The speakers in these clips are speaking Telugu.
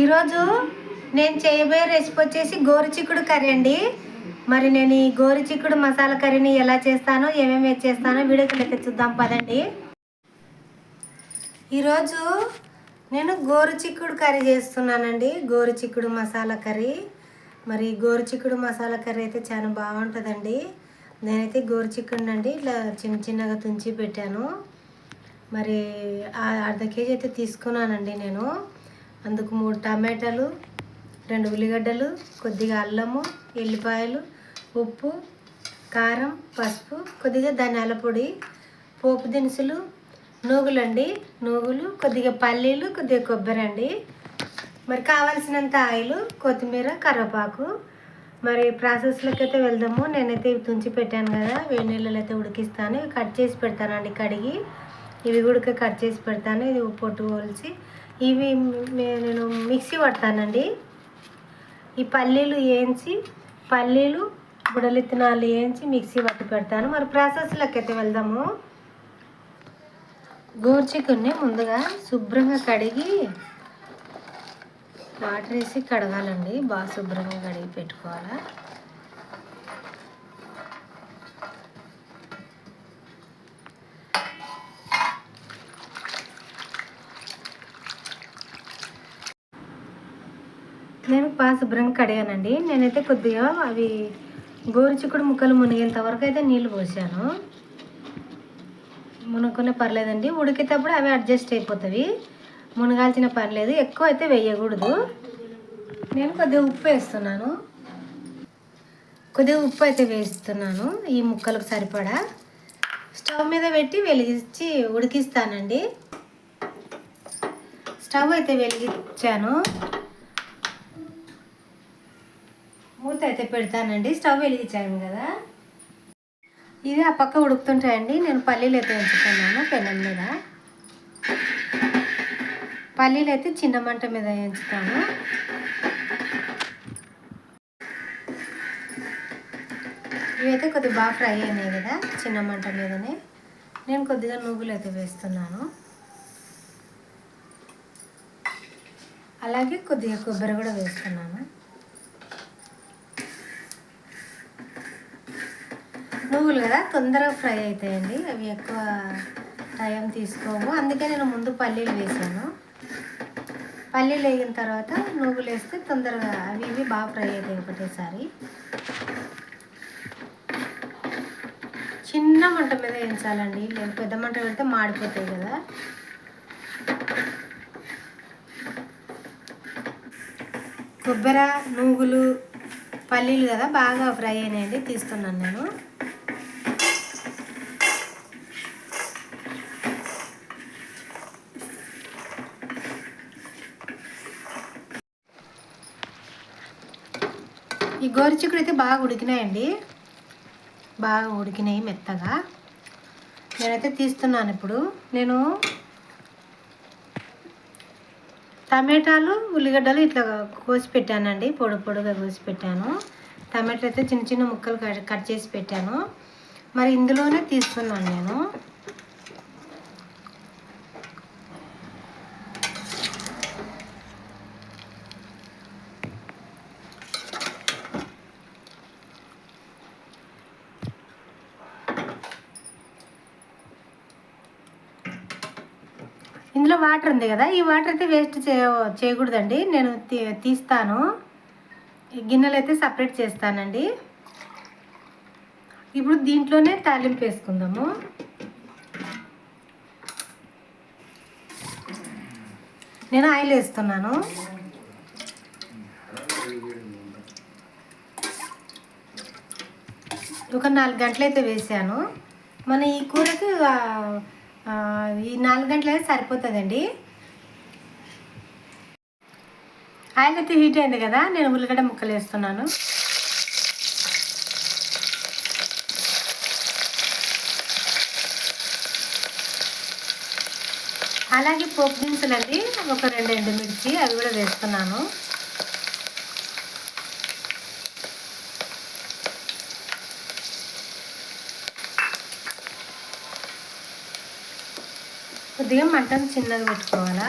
ఈరోజు నేను చేయబోయే రెసిపీ వచ్చేసి గోరుచిక్కుడు కర్రీ అండి. మరి నేను ఈ గోరుచిక్కుడు మసాలా కర్రీని ఎలా చేస్తానో ఏమేమి చేస్తానో వీడియోకి లెక్క చూద్దాం పదండి. ఈరోజు నేను గోరుచిక్కుడు కర్రీ చేస్తున్నానండి గోరుచిక్కుడు మసాలా కర్రీ. మరి గోరుచిక్కుడు మసాలా కర్రీ అయితే చాలా బాగుంటుందండి. నేనైతే గోరుచిక్కుడు అండి ఇట్లా చిన్న చిన్నగా తుంచి పెట్టాను. మరి అర్ధ కేజీ అయితే తీసుకున్నానండి నేను. అందుకు మూడు టమాటాలు రెండు ఉల్లిగడ్డలు కొద్దిగా అల్లము ఎల్లిపాయలు ఉప్పు కారం పసుపు కొద్దిగా ధనియాల పొడి పోపు దినుసులు నూగులండి. నూగులు కొద్దిగా పల్లీలు కొద్దిగా కొబ్బరి అండి. మరి కావాల్సినంత ఆయిల్ కొత్తిమీర కరివేపాకు. మరి ప్రాసెస్లోకి అయితే వెళ్దాము. నేనైతే ఇవి తుంచి పెట్టాను కదా వేడి నీళ్ళలో అయితే ఉడికిస్తాను. ఇవి కట్ చేసి పెడతానండి కడిగి. ఇవి కూడా కట్ చేసి పెడతాను. ఇది పొట్టు పోల్చి ఇవి నేను మిక్సీ పడతానండి. ఈ పల్లీలు వేయించి పల్లీలు బుడలిత్తనాలు వేయించి మిక్సీ పట్టి పెడతాను. మరి ప్రాసెస్లోకి అయితే వెళ్దాము. గోర్చికుని ముందుగా శుభ్రంగా కడిగి వాటర్ వేసి కడగాలండి. బాగా శుభ్రంగా కడిగి పెట్టుకోవాలా నేను బాగా శుభ్రంగా కడిగానండి. నేనైతే కొద్దిగా అవి గోరుచిక్కుడు ముక్కలు మునిగేంత వరకు అయితే నీళ్ళు పోసాను. మునుక్కునే పర్లేదండి. ఉడికేటప్పుడు అవి అడ్జస్ట్ అయిపోతాయి మునగాల్సిన పని లేదు ఎక్కువ అయితే వేయకూడదు. నేను కొద్దిగా ఉప్పు వేస్తున్నాను. కొద్దిగా ఉప్పు అయితే వేస్తున్నాను ఈ ముక్కలకు సరిపడా. స్టవ్ మీద పెట్టి వెలిగించి ఉడికిస్తానండి. స్టవ్ అయితే వెలిగించాను. మూత అయితే పెడతానండి. స్టవ్ వెలిగించాము కదా. ఇది ఆ పక్క ఉడుకుతుంటాయండి. నేను పల్లీలు అయితే ఎంచుకున్నాను పెనం మీద. పల్లీలు అయితే చిన్న మంట మీద ఎంచుతాను ఇవైతే కొద్దిగా బాగా ఫ్రై అయినాయి కదా చిన్న మంట మీదనే. నేను కొద్దిగా నువ్వులు అయితే వేస్తున్నాను. అలాగే కొద్దిగా కొబ్బరి కూడా వేస్తున్నాను. నువ్వులు కదా? తొందరగా ఫ్రై అవుతాయండి అవి ఎక్కువ టైం తీసుకోము. అందుకే నేను ముందు పల్లీలు వేసాను. పల్లీలు వేగిన తర్వాత నువ్వులు వేస్తే తొందరగా అవి ఇవి బాగా ఫ్రై అవుతాయి ఒకటేసారి. చిన్న మంట మీద వేయించాలండి. లేదు పెద్ద మంట పెడితే మాడిపోతాయి కదా. కొబ్బరి నువ్వులు పల్లీలు కదా బాగా ఫ్రై అయినాయండి. తీస్తున్నాను నేను. గోరుచిక్కుడు అయితే బాగా ఉడికినాయండి. బాగా ఉడికినాయి మెత్తగా. నేనైతే తీస్తున్నాను ఇప్పుడు. నేను టమాటాలు ఉల్లిగడ్డలు ఇట్లా కోసి పెట్టానండి. పొడి పొడిగా కోసి పెట్టాను. టమాటా అయితే చిన్న చిన్న ముక్కలు కట్- కట్ చేసి పెట్టాను. మరి ఇందులోనే తీస్తున్నాను నేను. వాటర్ ఉంది కదా ఈ వాటర్ అయితే వేస్ట్ చేయ చేయకూడదండి. నేను తీ- తీస్తాను. గిన్నెలు అయితే సపరేట్ చేస్తానండి. ఇప్పుడు దీంట్లోనే తాలింపు వేసుకుందాము. నేను ఆయిల్ వేస్తున్నాను. ఒక నాలుగు గంటలు అయితే వేసాను. మన ఈ కూరకి ఈ నాలుగు గంటలు సరిపోతుందండి. ఆయిల్ అయితే హీట్ అయింది కదా నేను ఉల్లిగడ్డ ముక్కలు వేస్తున్నాను. అలాగే పోపు దినుసులండి ఒక రెండు ఎండుమిర్చి అవి కూడా వేస్తున్నాను. కొద్దిగా మటన్ చిన్నది పెట్టుకోవాలా?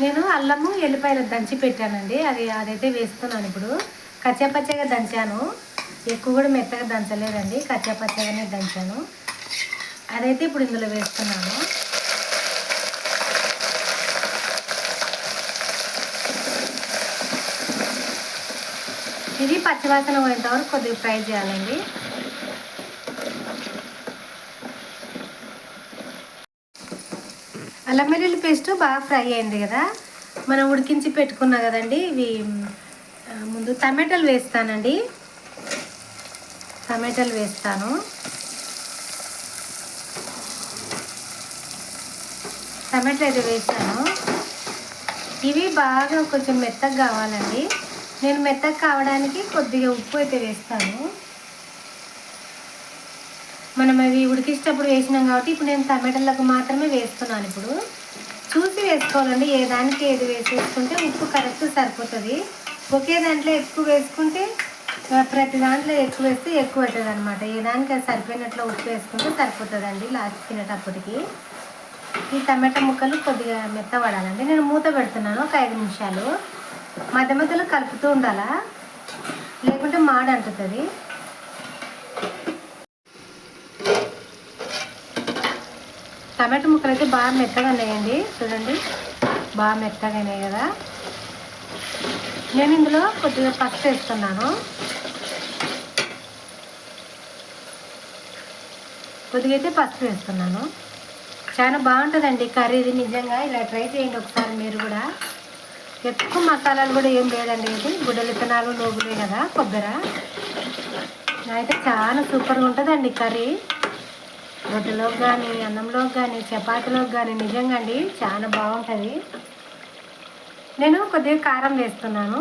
నేను అల్లము ఎల్లిపాయలు దంచి పెట్టానండి. అది అదైతే వేస్తున్నాను ఇప్పుడు. కచ్చాపచ్చగా దంచాను. ఎక్కువ కూడా మెత్తగా దంచలేదండి. కచ్చాపచ్చగానే దంచాను. అదైతే ఇప్పుడు ఇందులో వేస్తున్నాను. పచ్చివాసన పోయేంత వరకు కొద్దిగా ఫ్రై చేయాలండి. అల్లం వెల్లుల్లి పేస్ట్ బాగా ఫ్రై అయింది కదా. మనం ఉడికించి పెట్టుకున్నా కదండి ఇవి ముందు టమాటాలు వేస్తానండి. టమాటాలు వేస్తాను. టమాటాలు అయితే వేసాను ఇవి బాగా కొంచెం మెత్తగా కావాలండి. నేను మెత్తగా కావడానికి కొద్దిగా ఉప్పు అయితే వేస్తాను. మనం అవి ఉడికించేటప్పుడు వేసినాం కాబట్టి ఇప్పుడు నేను టమాటాలకు మాత్రమే వేస్తున్నాను ఇప్పుడు. చూసి వేసుకోవాలండి ఏ దానికి ఏది వేసేసుకుంటే ఉప్పు కరెక్ట్ సరిపోతుంది. ఒకే దాంట్లో ఎక్కువ వేసుకుంటే ప్రతి దాంట్లో ఎక్కువ వేస్తే ఎక్కువ అవుతుంది అనమాట ఏ దానికి అది సరిపోయినట్లు ఉప్పు వేసుకుంటే సరిపోతుందండి లాస్ట్ తినేటప్పటికి. ఈ టమాటా ముక్కలు కొద్దిగా మెత్తపడాలండి నేను మూత పెడుతున్నాను ఒక ఐదు నిమిషాలు. మధ్య మధ్యలో కలుపుతూ ఉండాలా? లేకుంటే మాడ అంటుతుంది. టమాటో ముక్కలు అయితే బాగా మెత్తగా ఉన్నాయండి. చూడండి. బాగా మెత్తగా అయినాయి కదా. నేను ఇందులో కొద్దిగా పసుపు వేస్తున్నాను. కొద్దిగా అయితే పసుపు వేస్తున్నాను. చాలా బాగుంటుందండి కర్రీ ఇది నిజంగా ఇలా ట్రై చేయండి ఒకసారి మీరు కూడా. ఎక్కువ మసాలాలు కూడా ఏం లేదండి ఇది. గుడ్డల విత్తనాలు నూగులే కదా కొబ్బరి. అయితే చాలా సూపర్గా ఉంటుందండి కర్రీ. రొట్టెలోకి కానీ అన్నంలోకి కానీ చపాతీలోకి కానీ నిజంగా అండి చాలా బాగుంటుంది. నేను కొద్దిగా కారం వేస్తున్నాను.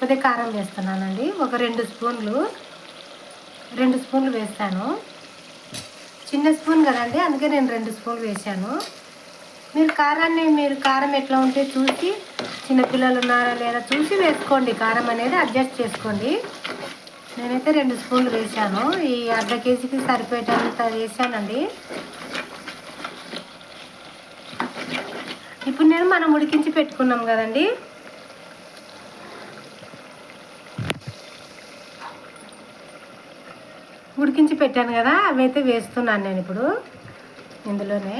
కొద్దిగా కారం వేస్తున్నానండి. ఒక రెండు స్పూన్లు రెండు స్పూన్లు వేస్తాను. చిన్న స్పూన్ కదండి అందుకే నేను రెండు స్పూన్లు వేసాను మీరు కారాన్ని మీరు కారం ఎట్లా ఉంటే చూసి చిన్నపిల్లలు ఉన్నారా లేదా చూసి వేసుకోండి. కారం అనేది అడ్జస్ట్ చేసుకోండి. నేనైతే రెండు స్పూన్లు వేసాను ఈ అర్ధ కేజీకి సరిపోయేటంత వేసానండి ఇప్పుడు నేను మనం ఉడికించి పెట్టుకున్నాం కదండి. ఉడికించి పెట్టాను కదా అవి అయితే వేస్తున్నాను నేను ఇప్పుడు ఇందులోనే.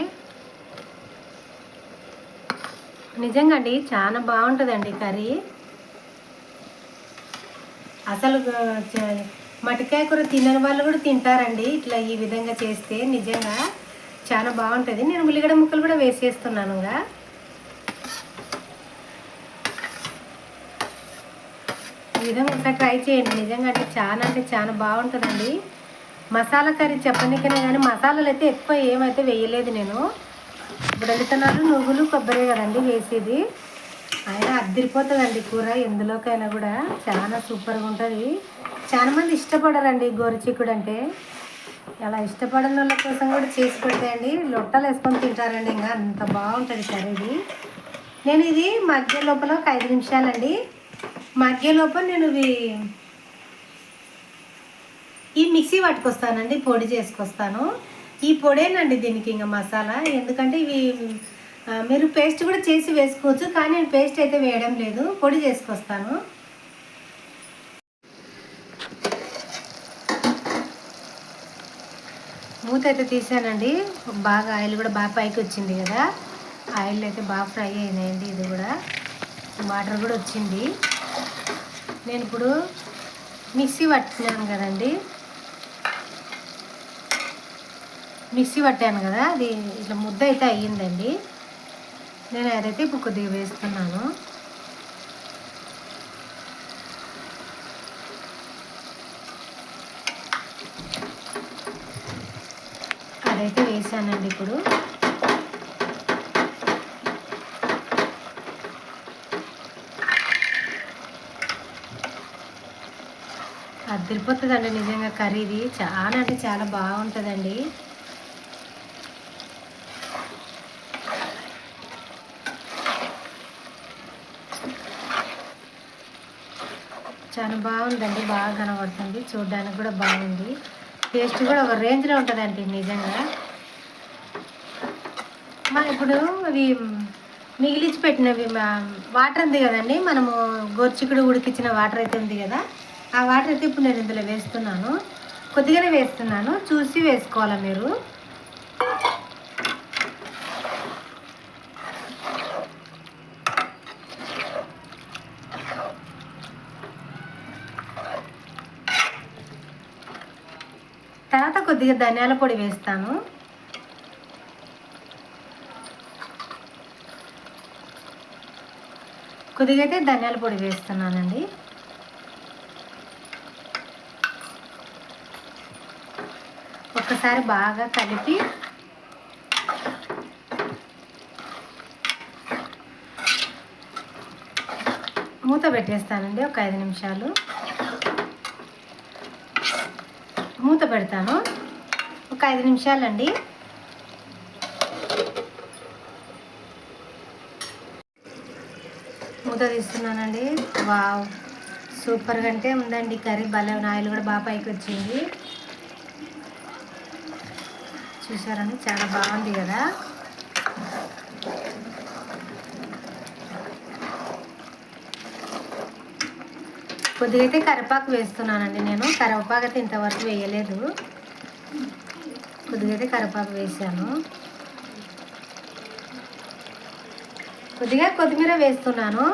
నిజంగా అండి చాలా బాగుంటుందండి కర్రీ. అసలు మటికాయ కూర తినని వాళ్ళు కూడా తింటారండి ఇట్లా ఈ విధంగా చేస్తే నిజంగా చాలా బాగుంటుంది. నేను ఉల్లిగడ్డ ముక్కలు కూడా వేసేస్తున్నాను ఇంకా. ఈ విధంగా ఒకసారి ట్రై చేయండి నిజంగా అంటే చాలా అంటే చాలా బాగుంటుందండి. మసాలా కర్రీ చెప్పనికైనా కానీ మసాలాలు అయితే ఎక్కువ ఏమైతే వేయలేదు నేను. బుడలితనాలు నువ్వులు కొబ్బరి కదండి వేసేది. అయినా అద్దరిపోతుందండి కూర ఎందులోకైనా కూడా. చాలా సూపర్గా ఉంటుంది. చాలా మంది ఇష్టపడరండి గోరుచిక్కుడు అంటే. అలా ఇష్టపడని వాళ్ళ కోసం కూడా చేసి పెడతాయండి లొట్టలు వేసుకొని తింటారండి ఇంకా. అంత బాగుంటుంది కర్రీది నేను ఇది మధ్య లోపల ఒక ఐదు నిమిషాలండి. మధ్య లోపల నేను ఇవి ఈ మిక్సీ పట్టుకొస్తానండి పొడి చేసుకొస్తాను. ఈ పొడేనండి దీనికి ఇంకా మసాలా. ఎందుకంటే ఇవి మీరు పేస్ట్ కూడా చేసి వేసుకోవచ్చు కానీ నేను పేస్ట్ అయితే వేయడం లేదు. పొడి చేసుకొస్తాను. మూత అయితే తీసానండి. బాగా ఆయిల్ కూడా బాగా పైకి వచ్చింది కదా. ఆయిల్ అయితే బాగా ఫ్రై అయినాయండి ఇది కూడా. వాటర్ కూడా వచ్చింది. నేను ఇప్పుడు మిక్సీ పట్టుకున్నాను కదండి. మిక్సీ పట్టాను కదా అది ఇట్లా ముద్ద అయితే అయ్యిందండి. నేను అదైతే ఇప్పుడు కొద్దిగా వేస్తున్నాను. అదైతే వేసానండి ఇప్పుడు. అదిరిపోతుందండి నిజంగా కర్రీది చాలా అంటే చాలా బాగుంటుందండి. చాలా బాగుందండి బాగా కనబడుతుంది చూడడానికి కూడా బాగుంది. టేస్ట్ కూడా ఒక రేంజ్లో ఉంటుందండి నిజంగా. మా ఇప్పుడు అవి మిగిలిచి పెట్టినవి మా- వాటర్ ఉంది కదండి మనము గోర్చికుడు ఉడికించిన వాటర్ అయితే ఉంది కదా ఆ వాటర్ అయితే ఇప్పుడు నేను ఇందులో వేస్తున్నాను. కొద్దిగానే వేస్తున్నాను చూసి వేసుకోవాలా మీరు తర్వాత కొద్దిగా ధనియాల పొడి వేస్తాను. కొద్దిగా అయితే ధనియాల పొడి వేస్తున్నానండి. ఒక్కసారి బాగా కలిపి మూత పెట్టేస్తానండి ఒక ఐదు నిమిషాలు. మూత పెడతాను. ఒక ఐదు నిమిషాలండి. మూత తీస్తున్నానండి. వావ్ సూపర్గా అంటే ఉందండి కర్రీ. భలే ఆయిల్ కూడా బాగా పైకి వచ్చింది. చూసారండి? చాలా బాగుంది కదా. కొద్దిగా అయితే కరివేపాకు వేస్తున్నానండి నేను. కరివేపాకు అయితే ఇంతవరకు వేయలేదు. కొద్దిగా అయితే కరివేపాకు వేసాను. కొద్దిగా కొత్తిమీర వేస్తున్నాను.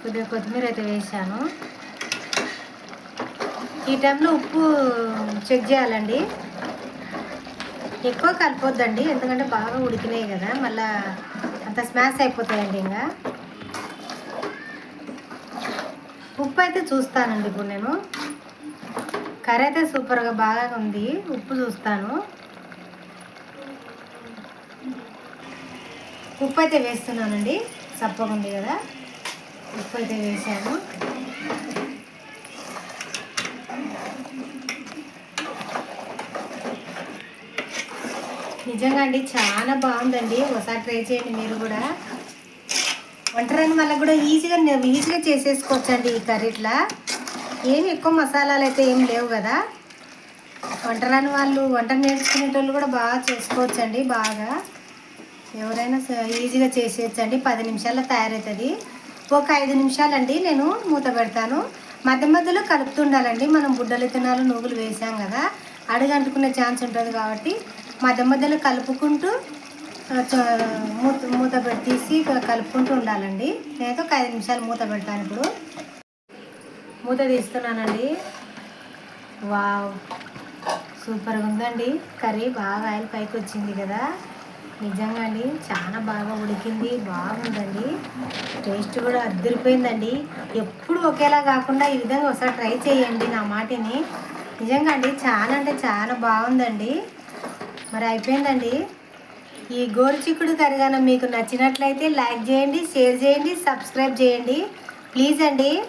కొద్దిగా కొత్తిమీర అయితే వేసాను. ఈ టైంలో ఉప్పు చెక్ చేయాలండి. ఎక్కువ కలిపోద్దండి ఎందుకంటే బాగా ఉడికినాయి కదా మళ్ళా అంత స్మాష్ అయిపోతాయండి ఇంకా. ఉప్పు అయితే చూస్తానండి ఇప్పుడు నేను. కర్రీ అయితే సూపర్గా బాగా ఉంది. ఉప్పు చూస్తాను. ఉప్పు అయితే వేస్తున్నానండి. చప్పగా ఉంది కదా. ఉప్పు అయితే వేసాను. నిజంగా అండి చాలా బాగుందండి. ఒకసారి ట్రై చేయండి మీరు కూడా. వంటరాని వాళ్ళకి కూడా ఈజీగా ఈజీగా చేసేసుకోవచ్చండి ఈ కర్రీట్లా. ఏమి ఎక్కువ మసాలాలు అయితే ఏం లేవు కదా? వంటరాని వాళ్ళు వంట నేర్చుకునేటోళ్ళు కూడా బాగా చేసుకోవచ్చండి బాగా. ఎవరైనా స- ఈజీగా చేసేయచ్చండి. పది నిమిషాల్లో తయారవుతుంది. ఒక ఐదు నిమిషాలండి నేను మూత పెడతాను. మధ్య మధ్యలో కలుపుతుండాలండి. మనం బుడ్డలు తినాలు నువ్వులు వేసాం కదా. అడుగంటుకునే ఛాన్స్ ఉంటుంది కాబట్టి మధ్య మధ్యలో కలుపుకుంటూ మూత మూత తీసి కలుపుకుంటూ ఉండాలండి. నేనైతే ఒక ఐదు నిమిషాలు మూత పెడతాను ఇప్పుడు. మూత తీస్తున్నానండి. వావ్. సూపర్గా ఉందండి. కర్రీ బాగా ఆయిల్ పైకి వచ్చింది కదా. నిజంగా అండి చాలా బాగా ఉడికింది బాగుందండి. టేస్ట్ కూడా అద్దరిపోయిందండి. ఎప్పుడు ఒకేలా కాకుండా ఈ విధంగా ఒకసారి ట్రై చేయండి నా మాటిని. నిజంగా అండి చాలా అంటే చాలా బాగుందండి. మరి అయిపోయిందండి. ఈ గోరుచిక్కుడు కర్రీ మీకు నచ్చినట్లయితే లైక్ చేయండి షేర్ చేయండి సబ్స్క్రైబ్ చేయండి. ప్లీజ్ అండి.